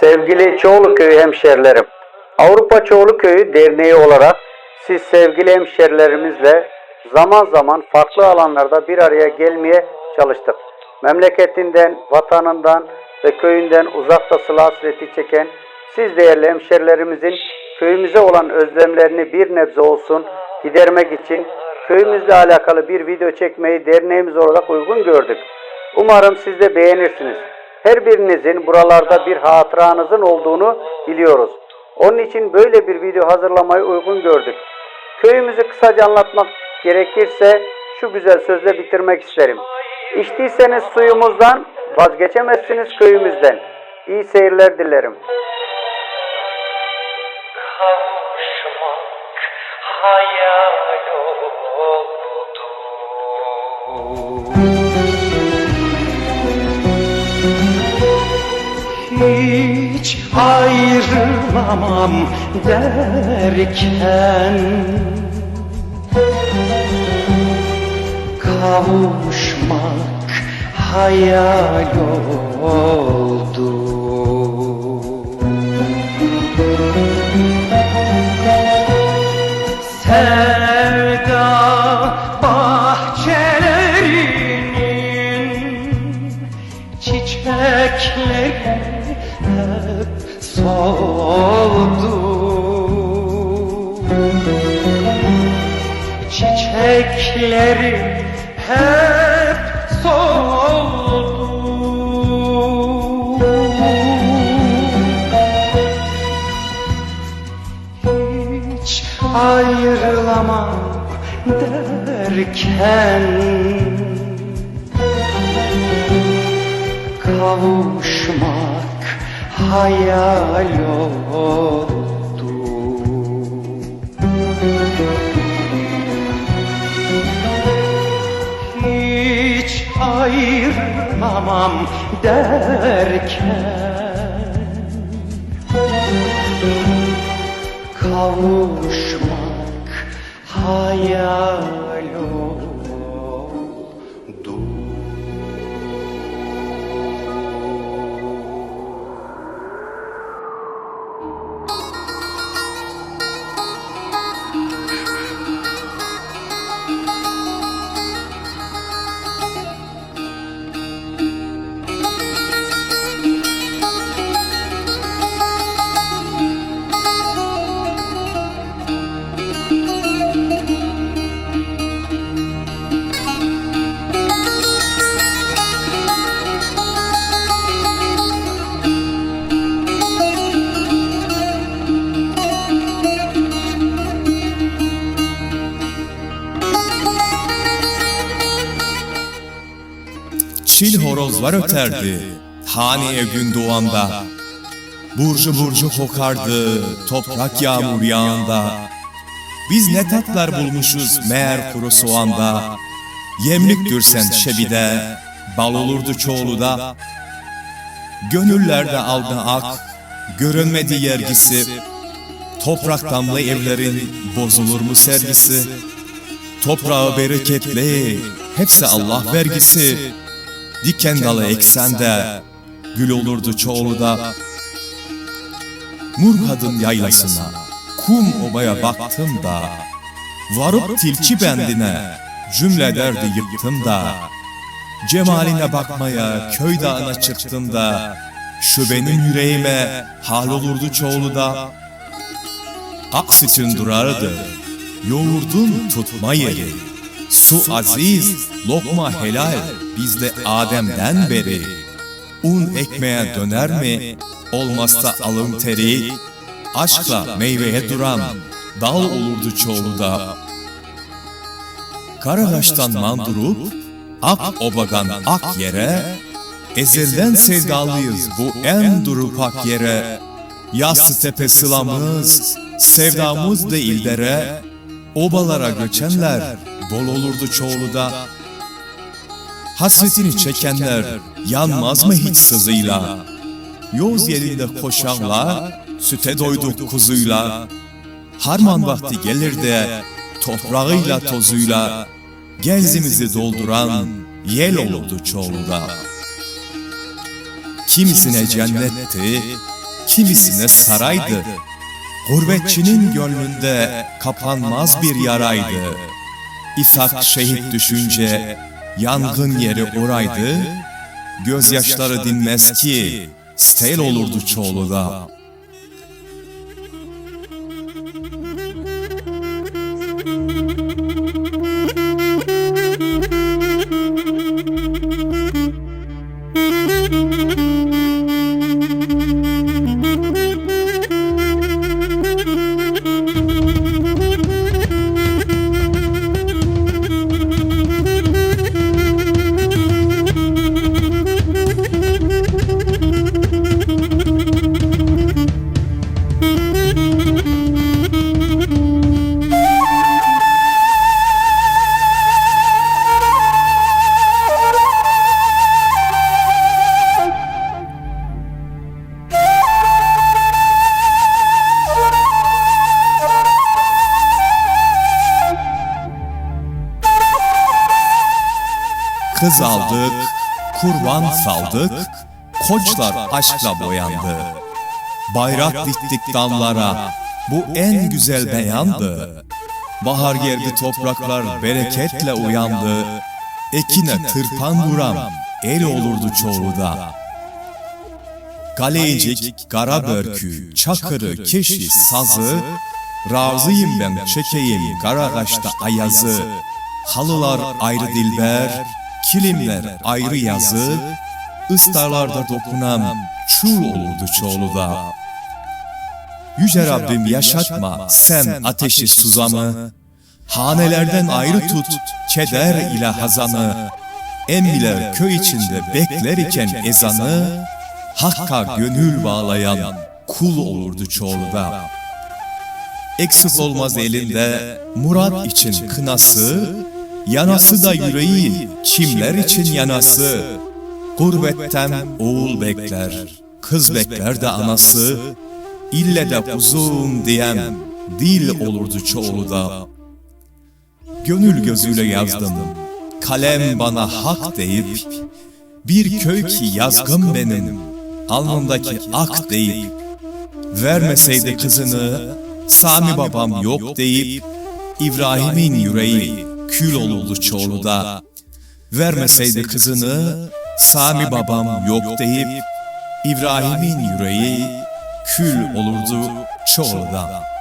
Sevgili Çoğulu Köyü hemşerilerim, Avrupa Çoğulu Köyü Derneği olarak siz sevgili hemşerilerimizle zaman zaman farklı alanlarda bir araya gelmeye çalıştık. Memleketinden, vatanından ve köyünden uzakta sıla hasreti çeken siz değerli hemşerilerimizin köyümüze olan özlemlerini bir nebze olsun gidermek için köyümüzle alakalı bir video çekmeyi derneğimiz olarak uygun gördük. Umarım siz de beğenirsiniz. Her birinizin buralarda bir hatıranızın olduğunu biliyoruz. Onun için böyle bir video hazırlamayı uygun gördük. Köyümüzü kısaca anlatmak gerekirse şu güzel sözle bitirmek isterim. İçtiyseniz suyumuzdan vazgeçemezsiniz köyümüzden. İyi seyirler dilerim. kavuşmak hayal oldu. Hiç ayrılamam derken Kavuşmak hayal oldu. Sevda çiçekleri hep soldu Çiçekleri hep soldu hiç ayrılamam derken kavuşmak hayal oldu. Hiç ayrılamam derken kavuşmak hayal oldu. Horozlar öterdi haneye gün doğanda. Burcu burcu kokardı toprak yağmur yağında. Biz ne tatlar bulmuşuz meğer kuru soğanda. Yemliktür sen şebide, bal olurdu çoğuluda. Gönüllerde aldı ak, görünmedi yergisi. Toprak damlı evlerin bozulur mu sergisi? Toprağı bereketli, hepsi Allah vergisi. Diken dalı eksende, gül olurdu çoğulu da. Murhad'ın yaylasına, kum obaya baktım da, varıp tilki bendine, cümle derdi yıktım da, cemaline bakmaya köy dağına çıktım da, şu benim yüreğime hal olurdu çoğulu da, ak sütün durardı, yoğurdun tutma yeri, su aziz, lokma helal, bizde Adem'den beri, un ekmeğe döner mi, olmazsa alın teri, aşkla meyveye duran, dal olurdu çoğulu da. Karahaş'tan mandurup, ak obadan ak yere, ezelden sevdalıyız bu en durupak yere. Yassı tepe sılamız, sevdamız değil dere, obalara göçenler, bol olurdu çoğulu da. Hasretini çekenler, yanmaz mı hiç sızıyla? Yoz yerinde koşanlar, süte doyduk kuzuyla. Harman vakti gelir de, toprağıyla tozuyla, genzimizi dolduran yel olurdu çoğulu da. Kimisine cennetti, kimisine saraydı. Gurbetçinin gönlünde kapanmaz bir yaraydı. İshak şehit düşünce yangın yeri oraydı. Gözyaşları dinmez ki sel olurdu Çoğlu'da. Kız aldık, kurban saldık, koçlar aşkla boyandı. Bayrak diktik damlara, bu en güzel beyandı. Bahar geldi topraklar bereketle uyandı. Ekine tırpan vuram, el olurdu çoğuda. Galeycik, Karabörkü, Çakırı, Keşi, Sazı, Razıyım ben çekeyim Karakaş'ta ayazı. Halılar ayrı dilber, kilimler ayrı yazı, ıstarlarda dokunam, çul olurdu çoğuluda. Yüce Rabbim yaşatma sen ateşi suzamı, hanelerden ayrı tut keder ile hazanı, emmiler köy içinde bekler iken ezanı, Hakka gönül bağlayan kul olurdu çoğuluda. Eksik olmaz elinde murat için kınası, yanası da yüreği kimler için yanası. Gurbetten oğul bekler, kız bekler de anası, ille de uzun diyen dil olurdu çoğulu da. Gönül gözüyle yazdım, kalem bana hak deyip, bir köy ki yazgım benim, alnımdaki ak deyip, vermeseydi kızını, Sami babam yok deyip, İbrahim'in yüreği kül olurdu Çoğlu'da. Vermeseydi kızını, Sami babam yok deyip, İbrahim'in yüreği kül olurdu Çoğlu'da.